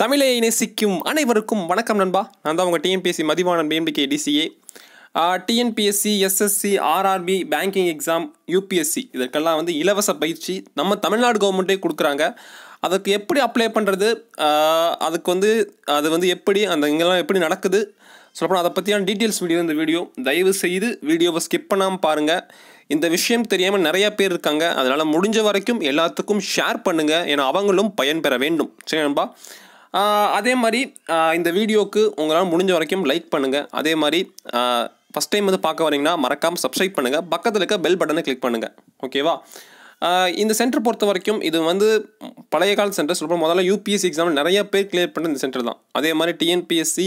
தமிழை நேசிக்கும் அனைவருக்கும் வணக்கம் நண்பா. நான் தான் உங்கள் TNPSC Mathivanan PMPK TCA TNPSC SSC RRB banking exam UPSC இதற்கெல்லாம் வந்து இலவச பயிற்சி நம்ம தமிழ்நாடு கவர்மெண்ட்டே கொடுக்குறாங்க. அதுக்கு எப்படி அப்ளை பண்ணுறது அதுக்கு வந்து அது வந்து எப்படி அந்த இங்கெல்லாம் எப்படி நடக்குது? சொல்லப்போனால் அதை பற்றியான டீட்டெயில்ஸ் வீடியோ இந்த வீடியோ. தயவு செய்து வீடியோவை ஸ்கிப் பண்ணாமல் பாருங்கள் இந்த விஷயம் தெரியாமல் நிறைய பேர் இருக்காங்க. அதனால் முடிஞ்ச வரைக்கும் எல்லாத்துக்கும் ஷேர் பண்ணுங்கள் ஏன்னா அவங்களும் பயன்பெற வேண்டும். சரி நண்பா? அதே மாதிரி இந்த வீடியோவுக்கு உங்களால் முடிஞ்ச வரைக்கும் லைக் பண்ணுங்கள் அதே மாதிரி ஃபஸ்ட் டைம் வந்து பார்க்க வரீங்கன்னா மறக்காமல் சப்ஸ்கிரைப் பண்ணுங்கள் பக்கத்தில் இருக்க பெல் பட்டனை கிளிக் பண்ணுங்கள் ஓகேவா இந்த சென்டர் பொறுத்த வரைக்கும் இது வந்து பழைய கால சென்டர் சொல்கிறோம் முதல்ல யூபிஎஸ்சி எக்ஸாம் நிறைய பேர் கிளியர் பண்ண இந்த சென்டர் தான். அதே மாதிரி டிஎன்பிஎஸ்சி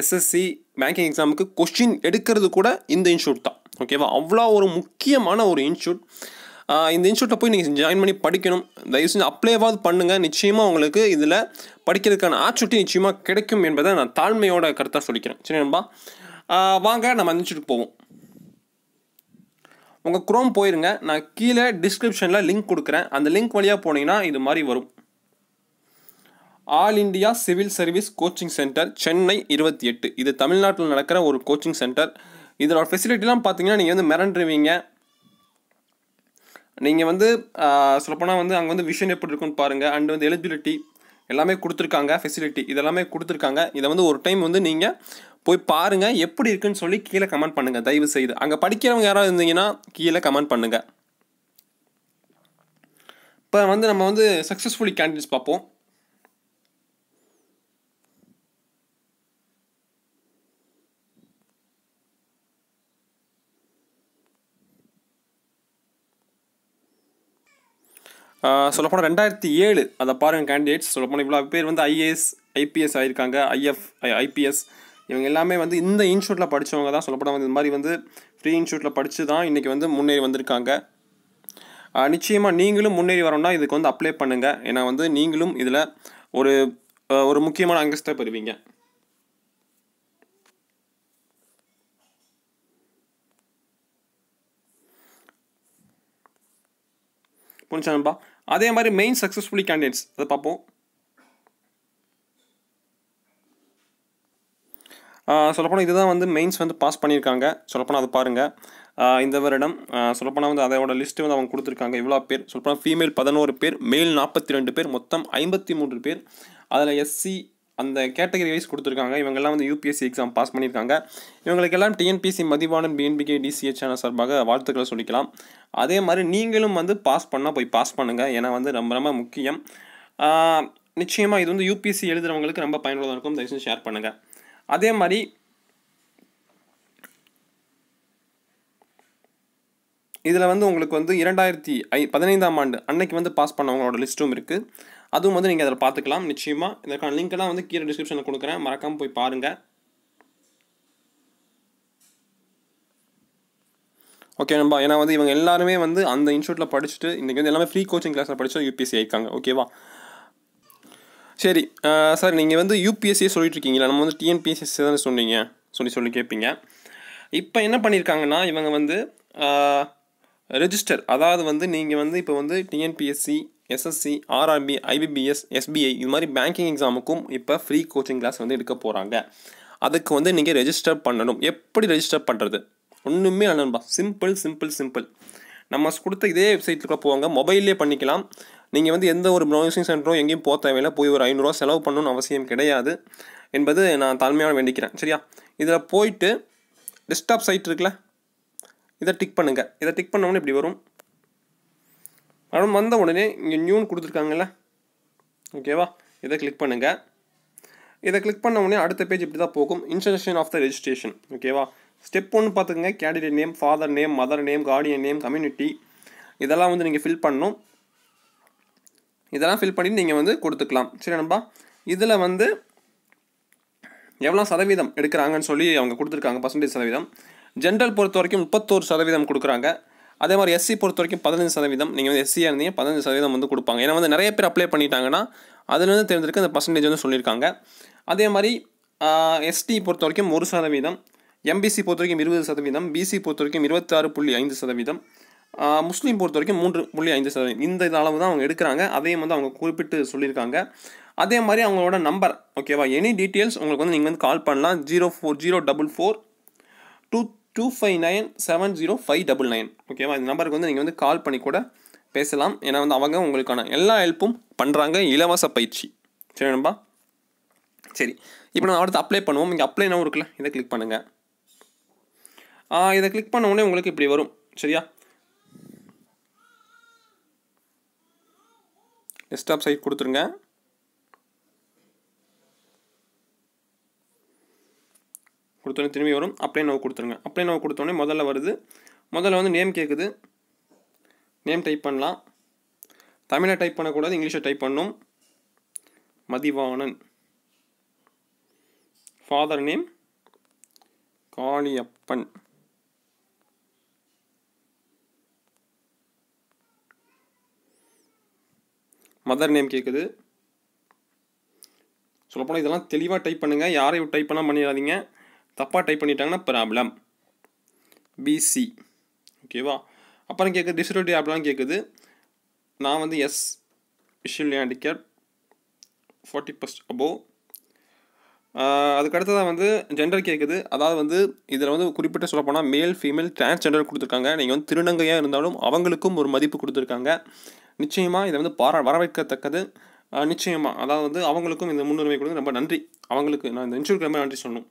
எஸ்எஸ்சி பேங்கிங் எக்ஸாமுக்கு கொஸ்டின் எடுக்கிறது கூட இந்த இன்ஸ்டியூட் தான். ஓகேவா அவ்வளோ ஒரு முக்கியமான ஒரு இன்ஸ்டியூட் இந்த இன்ஸ்டியூட்டில் போய் நீங்கள் ஜாயின் பண்ணி படிக்கணும். தயவு செஞ்சு அப்ளைவாவது பண்ணுங்கள் நிச்சயமாக உங்களுக்கு இதில் படிக்கிறதுக்கான ஆச்சுட்டி நிச்சயமாக கிடைக்கும் என்பதை நான் தாழ்மையோட கருத்தாக சொல்லிக்கிறேன். சரி நண்பா? வாங்க நம்ம அந்த போவோம். உங்கள் குரோம் போயிருங்க. நான் கீழே டிஸ்கிரிப்ஷனில் லிங்க் கொடுக்குறேன். அந்த லிங்க் வழியாக போனீங்கன்னா இது மாதிரி வரும். All India civil service coaching centre Chennai இருபத்தி எட்டு. இது தமிழ்நாட்டில் நடக்கிற ஒரு கோச்சிங் சென்டர் இதோட ஃபெசிலிட்டிலாம் பார்த்தீங்கன்னா நீங்கள் வந்து மிரண்டுருவீங்க. நீங்கள் வந்து சொல்லப்போனால் வந்து அங்கே வந்து விஷன் எப்படி இருக்குன்னு பாருங்கள் அண்ட் வந்து எலிஜிபிலிட்டி எல்லாமே கொடுத்துருக்காங்க. ஃபெசிலிட்டி இதெல்லாமே கொடுத்துருக்காங்க. இதை வந்து ஒரு டைம் வந்து நீங்கள் போய் பாருங்கள் எப்படி இருக்குன்னு சொல்லி கீழே கமெண்ட் பண்ணுங்கள் தயவு செய்து. அங்கே படிக்கிறவங்க யாராவது இருந்தீங்கன்னா கீழே கமெண்ட் பண்ணுங்கள் இப்போ வந்து நம்ம வந்து சக்ஸஸ்ஃபுல்லி கேண்டிடேட்ஸ் பார்ப்போம். சொல்லப்போனால் ரெண்டாயிரத்தி ஏழு அதை பாருங்கள் கேண்டிடேட்ஸ் சொல்லப்போனால் இவ்வளோ பேர் வந்து ஐஏஎஸ் ஐபிஎஸ் ஆகியிருக்காங்க ஐஎஃப் ஐபிஎஸ் இவங்க எல்லாமே வந்து இந்த இன்ஸ்டியூட்டில் படித்தவங்க தான் சொல்லப்போனால் வந்து இந்த மாதிரி வந்து ஃப்ரீ இன்ஸ்டியூட்டில் படித்து தான் இன்றைக்கி வந்து முன்னேறி வந்திருக்காங்க. நிச்சயமாக நீங்களும் முன்னேறி வரணும்னா இதுக்கு வந்து அப்ளை பண்ணுங்கள் ஏன்னா வந்து நீங்களும் இதில் ஒரு ஒரு முக்கியமான அங்கஸ்தை பெறுவீங்க. புரிஞ்சா நண்பா? அதே மாதிரி மெயின் சக்ஸஸ்ஃபுல்லி கேண்டிடேட்ஸ் அதை பார்ப்போம். சொல்லப்போனால் இதுதான் வந்து மெயின்ஸ் வந்து பாஸ் பண்ணியிருக்காங்க. சொல்லப்போனால் அதை பாருங்கள் இந்த வருடம் சொல்லப்போனால் வந்து அதோட லிஸ்ட்டு வந்து அவங்க கொடுத்துருக்காங்க. இவ்வளோ பேர். சொல்லப்போனால் ஃபீமேல் பதினோரு பேர் மேல் நாற்பத்தி ரெண்டு பேர் மொத்தம் ஐம்பத்தி மூன்று பேர். அதில் எஸ்சி அந்த கேட்டகரி வைஸ் கொடுத்துருக்காங்க. இவங்கெல்லாம் வந்து யூபிஎஸ்சி எக்ஸாம் பாஸ் பண்ணியிருக்காங்க. இவங்களுக்கெல்லாம் TNPC Mathivanan PNPK TCA channel சார்பாக வாழ்த்துக்களை சொல்லிக்கலாம். அதே மாதிரி நீங்களும் வந்து பாஸ் பண்ணால் போய் பாஸ் பண்ணுங்கள் ஏன்னா வந்து ரொம்ப ரொம்ப முக்கியம். நிச்சயமாக இது வந்து யூபிஎஸ்சி எழுதுகிறவங்களுக்கு ரொம்ப பயனுள்ளதாக இருக்கும். தயவுசெய்து ஷேர் பண்ணுங்கள் அதே மாதிரி இதில் வந்து உங்களுக்கு வந்து இரண்டாயிரத்தி ஐ பதினைந்தாம் ஆண்டு அன்னைக்கு வந்து பாஸ் பண்ணவங்களோட லிஸ்ட்டும் இருக்குது அதுவும் வந்து நீங்கள் அதில் பார்த்துக்கலாம். நிச்சயமாக இதற்கான லிங்க்கெல்லாம் வந்து கீழே டிஸ்கிரிப்ஷனில் கொடுக்குறேன். மறக்காமல் போய் பாருங்கள் ஓகே நம்பா ஏன்னா வந்து இவங்க எல்லாருமே வந்து அந்த இன்ஸ்டியூட்டில் படிச்சுட்டு இன்றைக்கி வந்து எல்லாமே ஃப்ரீ கோச்சிங் கிளாஸில் படிச்சு யூபிஎஸ்சி ஆயிருக்காங்க. ஓகேவா சரி சார் நீங்கள் வந்து யூபிஎஸ்சியே சொல்லிட்டு இருக்கீங்களா? நம்ம வந்து டிஎன்பிஎஸ்சி தானே சொன்னீங்க. சொல்லி சொல்லி கேட்பீங்க இப்போ என்ன பண்ணியிருக்காங்கன்னா இவங்க வந்து ரெஜிஸ்டர் அதாவது வந்து நீங்கள் வந்து இப்போ வந்து TNPSC SSC RRB IBPS SBI இது மாதிரி பேங்கிங் எக்ஸாமுக்கும் இப்போ ஃப்ரீ கோச்சிங் கிளாஸ் வந்து எடுக்க போகிறாங்க அதுக்கு வந்து நீங்கள் ரெஜிஸ்டர் பண்ணணும். எப்படி ரெஜிஸ்டர் பண்ணுறது ஒன்றுமே அண்ணன்பா சிம்பிள் சிம்பிள் சிம்பிள் நம்ம கொடுத்த இதே வெப்சைட்டுக்குள்ளே போவாங்க. மொபைல்லே பண்ணிக்கலாம். நீங்கள் வந்து எந்த ஒரு ப்ரௌசிங் சென்டரும் எங்கேயும் போக தேவையில்லை. போய் ஒரு ஐநூறுரூவா செலவு பண்ணணும்னு அவசியம் கிடையாது. என்பது நான் தாழ்மையாக வேண்டிக்கிறேன். சரியா? இதில் போயிட்டு டெஸ்க்டாப் சைட் இருக்குல்ல? இதை டிக் பண்ணுங்கள் இதை டிக் பண்ண உடனே இப்படி வரும். மேடம் வந்த உடனே இங்கே நியூன்னு கொடுத்துருக்காங்கல்ல? ஓகேவா இதை கிளிக் பண்ணுங்கள் இதை கிளிக் பண்ண உடனே அடுத்த பேஜ் இப்படி தான் போகும் இன்ஸ்டலேஷன் ஆஃப் த ரெஜிஸ்ட்ரேஷன் ஓகேவா ஸ்டெப் ஒன்று பார்த்துக்கங்க. Candidate name father name mother name guardian name community இதெல்லாம் வந்து நீங்கள் ஃபில் பண்ணணும். இதெல்லாம் ஃபில் பண்ணி நீங்கள் வந்து கொடுத்துக்கலாம். சரி நண்பா? இதில் வந்து எவ்வளோ சதவீதம் எடுக்கிறாங்கன்னு சொல்லி அவங்க கொடுத்துருக்காங்க. பர்சன்டேஜ் சதவீதம். ஜென்ரல் பொறுத்த வரைக்கும் முப்பத்தோரு சதவீதம் கொடுக்குறாங்க. அதே மாதிரி எஸ்சி பொறுத்த வரைக்கும் பதினஞ்சு சதவீதம். நீங்கள் வந்து எஸ்சியாக இருந்தீங்க பதினஞ்சு சதவீதம் வந்து கொடுப்பாங்க. ஏன்னா வந்து நிறைய பேர் அப்ளை பண்ணிட்டாங்கன்னா அதுலேருந்து தெரிஞ்சிருக்கு அந்த பர்சன்டேஜ் வந்து சொல்லியிருக்காங்க. அதே மாதிரி எஸ்டி பொறுத்த வரைக்கும் ஒரு சதவீதம். எம்பிசி பொறுத்த வரைக்கும் இருபது சதவீதம் பிசி பொறுத்த வரைக்கும் இருபத்தாறு புள்ளி ஐந்து சதவீதம். முஸ்லீம் பொறுத்த வரைக்கும் மூன்று புள்ளி ஐந்து சதவீதம். இந்த அளவு தான் அவங்க எடுக்கிறாங்க. அதையும் வந்து அவங்க குறிப்பிட்டு சொல்லியிருக்காங்க. அதே மாதிரி அவங்களோட நம்பர் ஓகேவா? எனி டீட்டெயில்ஸ் உங்களுக்கு வந்து நீங்கள் வந்து கால் பண்ணலாம். Zero four zero double four two two five nine seven zero five double nine. ஓகேவா? இந்த நம்பருக்கு வந்து நீங்கள் வந்து கால் பண்ணி கூட பேசலாம். ஏன்னா வந்து அவங்க உங்களுக்கான எல்லா ஹெல்ப்பும் பண்ணுறாங்க இலவச பயிற்சி. சரி நண்பா? சரி. இப்போ நான் அடுத்து அப்ளை பண்ணுவோம். இங்கே அப்ளை நான் இருக்குல்ல இதை கிளிக் பண்ணுங்கள் இதை கிளிக் பண்ண உடனே உங்களுக்கு இப்படி வரும். சரியா? டெஸ்க்டாப் சைட் கொடுத்துருங்க. கொடுத்தோன்னே திரும்பி வரும். அப்ளை நோவு கொடுத்துருங்க. அப்ளை நோவு கொடுத்தோன்னே முதல்ல வருது. முதல்ல வந்து நேம் கேட்குது நேம் டைப் பண்ணலாம். தமிழை டைப் பண்ணக்கூடாது இங்கிலீஷை டைப் பண்ணும். Mathivanan. Father name Kaliappan. Mother name கேட்குது சொல்லப்போனால் இதெல்லாம் தெளிவாக டைப் பண்ணுங்கள் யாரையும் டைப் பண்ணால் பண்ணிடாதீங்க. தப்பாக டைப் பண்ணிட்டாங்கன்னா ப்ராப்ளம் பிசி ஓகேவா அப்புறம் கேட்குது டிசபிலிட்டி ஆப்லாம் கேட்குது நான் வந்து yes visual handicap forty first above அதுக்கு வந்து ஜெண்டர் கேட்குது அதாவது வந்து இதில் வந்து குறிப்பிட்ட சொல்லப்போனால் மேல் ஃபீமேல் டிரான்ஸ்ஜெண்டர் கொடுத்துருக்காங்க. நீங்கள் வந்து திருநங்கையாக இருந்தாலும் அவங்களுக்கும் ஒரு மதிப்பு கொடுத்துருக்காங்க. நிச்சயமாக இதை வந்து பாரா வரவேற்கத்தக்கது. நிச்சயமாக அதாவது வந்து அவங்களுக்கும் இந்த முன்னுரிமை கொடுங்க. ரொம்ப நன்றி. அவங்களுக்கு நான் இந்த இன்சூருக்கு ரொம்ப நன்றி சொல்லணும்.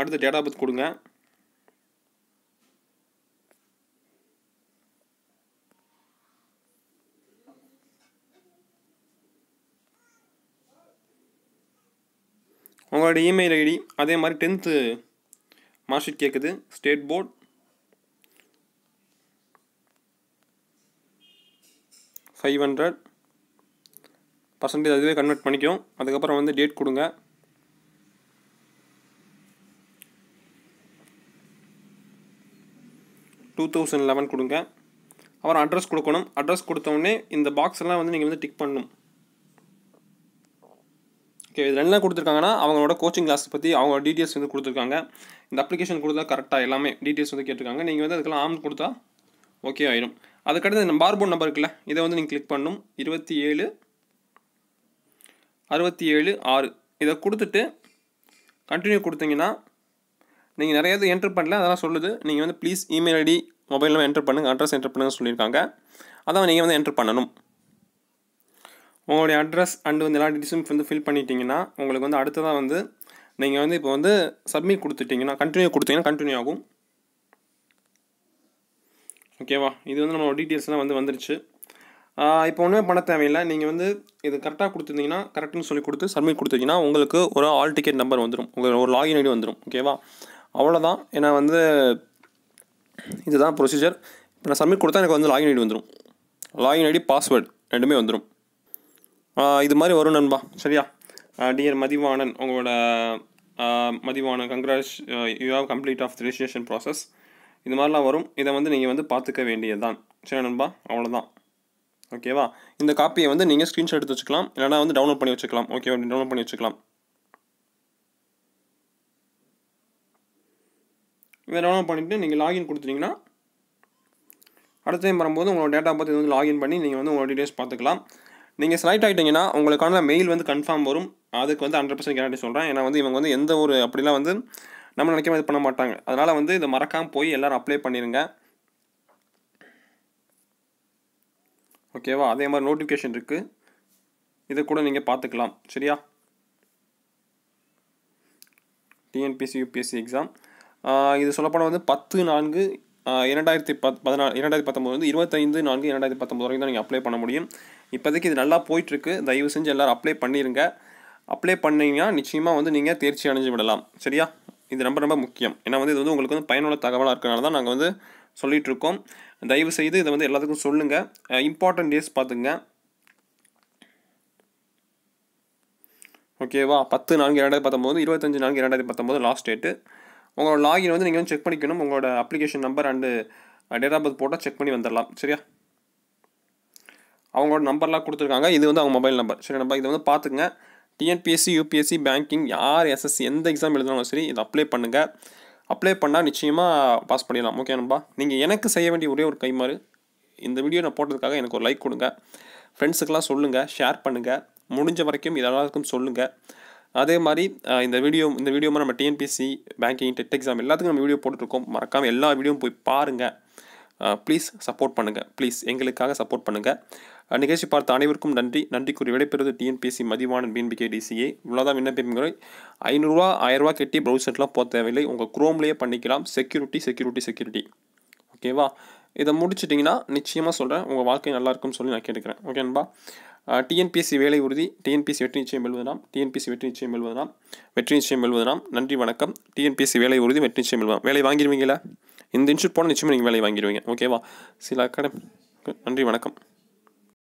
அடுத்து டேட்டா பர்த் கொடுங்க. உங்களோட இமெயில் ஐடி அதே மாதிரி டென்த்து மார்க் ஷீட் கேட்குது state board five hundred percentage அதுவே கன்வெர்ட் பண்ணிக்கும். அதுக்கப்புறம் வந்து டேட் கொடுங்க. டூ தௌசண்ட் லெவன் கொடுங்க. அப்புறம் அட்ரஸ் கொடுக்கணும். அட்ரஸ் கொடுத்தோடனே இந்த பாக்ஸ்லாம் வந்து நீங்கள் வந்து டிக் பண்ணணும். ஓகே இதில் என்ன கொடுத்துருக்காங்கன்னா அவங்களோட கோச்சிங் கிளாஸ் பற்றி அவங்க டீட்டெயில்ஸ் வந்து கொடுத்துருக்காங்க. இந்த அப்ளிகேஷன் கொடுத்தா கரெக்டாக எல்லாமே டீட்டெயில்ஸ் வந்து கேட்டிருக்காங்க. நீங்கள் வந்து அதுக்கெல்லாம் ஆம் கொடுத்தா ஓகே ஆயிடும். அதுக்கடுத்து இந்த பார்போர்ட் நம்பர் இருக்குல்ல இதை வந்து நீங்கள் கிளிக் பண்ணணும் இருபத்தி ஏழு அறுபத்தி ஏழு ஆறு. இதை கொடுத்துட்டு கண்டினியூ கொடுத்தீங்கன்னா நீங்கள் நிறைய இது என்ட்ரு பண்ணல அதெல்லாம் சொல்லுது. நீங்கள் வந்து please email ID mobile number enter பண்ணுங்கள் அட்ரஸ் என்ட்ரு பண்ணுங்க சொல்லியிருக்காங்க. அதான் நீங்கள் வந்து என்ட்ரு பண்ணணும். உங்களுடைய அட்ரஸ் அண்டு வந்து எல்லா டீட்டெயில்ஸும் வந்து ஃபில் பண்ணிட்டீங்கன்னா உங்களுக்கு வந்து அடுத்ததாக வந்து நீங்கள் வந்து இப்போ வந்து சப்மிட் கொடுத்துட்டிங்கன்னா கண்டினியூ கொடுத்தீங்கன்னா கண்டினியூ ஆகும். ஓகேவா? இது வந்து நம்மளோட டீட்டெயில்ஸ்லாம் வந்து வந்துருச்சு. இப்போ ஒன்றுமே பண்ண தேவையில்லை. நீங்கள் வந்து இது கரெக்டாக கொடுத்துருந்தீங்கன்னா கரெக்டுன்னு சொல்லி கொடுத்து சப்மிட் கொடுத்தீங்கன்னா உங்களுக்கு ஒரு ஆல் டிக்கெட் நம்பர் வந்துடும் உங்களுக்கு ஒரு லாகின் ஐடி வந்துடும் ஓகேவா? அவ்வளோதான் ஏன்னா வந்து இதுதான் ப்ரொசீஜர் இப்போ நான் சப்மிட் கொடுத்தா எனக்கு வந்து லாகின் ஐடி வந்துடும் லாகின் ஐடி பாஸ்வேர்டு ரெண்டுமே வந்துடும் இது மாதிரி வரும் நண்பா. சரியா? டியர் மதிவாணன் உங்களோட Mathivanan congrats you have complete of registration process இது மாதிரிலாம் வரும். இதை வந்து நீங்கள் வந்து பார்த்துக்க வேண்டியது தான் சரி நண்பா அவ்வளோதான் ஓகேவா இந்த காப்பியை வந்து நீங்கள் ஸ்க்ரீன்ஷாட் எடுத்து வச்சுக்கலாம். இல்லைனா வந்து டவுன்லோட் பண்ணி வச்சுக்கலாம். ஓகேவா டவுன்லோட் பண்ணி வச்சுக்கலாம். இதை டவுன்லோட் பண்ணிவிட்டு நீங்கள் லாகின் கொடுத்துட்டிங்கன்னா அடுத்த டைம் வரும்போது உங்களோட டேட்டா பார்த்து வந்து லாகின் பண்ணி நீங்கள் வந்து உங்களோட டீட்டெயில்ஸ் பார்த்துக்கலாம். நீங்கள் செலக்ட் ஆகிட்டீங்கன்னா உங்களுக்கான மெயில் வந்து கன்ஃபார்ம் வரும். அதுக்கு வந்து ஹண்ட்ரட் பர்சன்ட் கேரண்டி சொல்கிறேன் ஏன்னா வந்து இவங்க வந்து எந்த ஒரு அப்படிலாம் வந்து நம்ம நினைக்காம இது பண்ண மாட்டாங்க. அதனால் வந்து இதை மறக்காமல் போய் எல்லோரும் அப்ளை பண்ணிடுங்க ஓகேவா அதே மாதிரி நோட்டிஃபிகேஷன் இருக்குது இதை கூட நீங்கள் பார்த்துக்கலாம். சரியா? டிஎன்பிசி யூபிஎஸ்சி எக்ஸாம் இது சொல்லப்போனால் வந்து பத்து நான்கு இரண்டாயிரத்தி பத் பதினாலு இரண்டாயிரத்தி பத்தொம்போது வந்து இருபத்தைந்து நான்கு இரண்டாயிரத்தி பத்தொம்போது வரைக்கும் தான் நீங்கள் அப்ளை பண்ண முடியும். இப்போதைக்கு இது நல்லா போயிட்டுருக்கு. தயவு செஞ்சு எல்லோரும் அப்ளை பண்ணிடுங்க அப்ளை பண்ணிங்கன்னா நிச்சயமாக வந்து நீங்கள் தேர்ச்சி அடைஞ்சு விடலாம். சரியா? இது ரொம்ப ரொம்ப முக்கியம். ஏன்னா வந்து இது வந்து உங்களுக்கு வந்து பயனுள்ள தகவலாக இருக்கிறனால தான் நாங்கள் வந்து சொல்லிகிட்டு இருக்கோம் தயவு செய்து இதை வந்து எல்லாத்துக்கும் சொல்லுங்கள் இம்பார்ட்டன்ட் டேஸ் பார்த்துங்க ஓகேவா பத்து நான்கு இரண்டாயிரத்தி பத்தொம்போது இருபத்தஞ்சு நான்கு இரண்டாயிரத்தி பத்தொம்போது லாஸ்ட் டேட்டு உங்களோட லாகின் வந்து நீங்கள் வந்து செக் பண்ணிக்கணும். உங்களோட application number and date of birth போட்டால் செக் பண்ணி வந்துடலாம் சரியா? அவங்களோட நம்பர்லாம் கொடுத்துருக்காங்க. இது வந்து அவங்க மொபைல் நம்பர் சரி நம்ம இதை வந்து பார்த்துங்க டிஎன்பிஎஸ்சி யூபிஎஸ்சி பேங்கிங் யார் எஸ்எஸ்சி எந்த எக்ஸாம் எழுதினாலும் சரி இதை அப்ளை பண்ணுங்கள் அப்ளை பண்ணால் நிச்சயமாக பாஸ் பண்ணிடலாம். ஓகே நண்பா நீங்கள் எனக்கு செய்ய வேண்டிய ஒரே ஒரு கைமாறு இந்த வீடியோ நான் போட்டதுக்காக எனக்கு ஒரு லைக் கொடுங்க. ஃப்ரெண்ட்ஸுக்கெல்லாம் சொல்லுங்கள் ஷேர் பண்ணுங்கள் முடிஞ்ச வரைக்கும் இது எல்லாருக்கும் சொல்லுங்கள் அதே மாதிரி இந்த வீடியோ இந்த வீடியோ நம்ம டிஎன்பிஎஸ்சி பேங்கிங் டெட் எக்ஸாம் எல்லாத்துக்கும் நம்ம வீடியோ போட்டுருக்கோம் மறக்காமல் எல்லா வீடியோவும் போய் பாருங்கள் ப்ளீஸ் சப்போர்ட் பண்ணுங்கள் ப்ளீஸ் எங்களுக்காக சப்போர்ட் பண்ணுங்கள் நிகழ்ச்சி பார்த்த அனைவருக்கும் நன்றி. நன்றி கூறி விடைபெறுவது டிஎன்பிசி மதிவான பிஎன்பிகே டிசிஏ இவ்வளோதான் விண்ணப்பிப்புகளை ஐநூறுரூவா ஆயிரரூவா கட்டி ப்ரௌசர்லாம் போக தேவையில்லை. உங்கள் குரோம்லேயே பண்ணிக்கலாம். செக்யூரிட்டி செக்யூரிட்டி செக்யூரிட்டி ஓகேவா இதை முடிச்சிட்டிங்கன்னா நிச்சயமாக சொல்கிறேன் உங்கள் வாழ்க்கை நல்லா இருக்கும்னு சொல்லி நான் கேட்டுக்கிறேன். ஓகேன்பா டிஎன்பிஎஸ்சி வேலை உறுதி. டிஎன்பிஎஸ்சி வெற்றி நிச்சயம் எழுவதாம் டிஎன்பிஎஸ்சி வெற்றி நிச்சயம் எழுவதாம் வெற்றி நிச்சயம் எழுவதாம் நன்றி வணக்கம். டிஎன்பிஎஸ்சி வேலை உறுதி வெற்றி நிச்சயம் வெல்வதாம் வேலை வாங்கிடுவீங்களா? இந்த இன்ஷூட் போனால் நிச்சயமாக நீங்கள் வேலை வாங்கிடுவீங்க. ஓகேவா சில அகாடமி நன்றி வணக்கம்.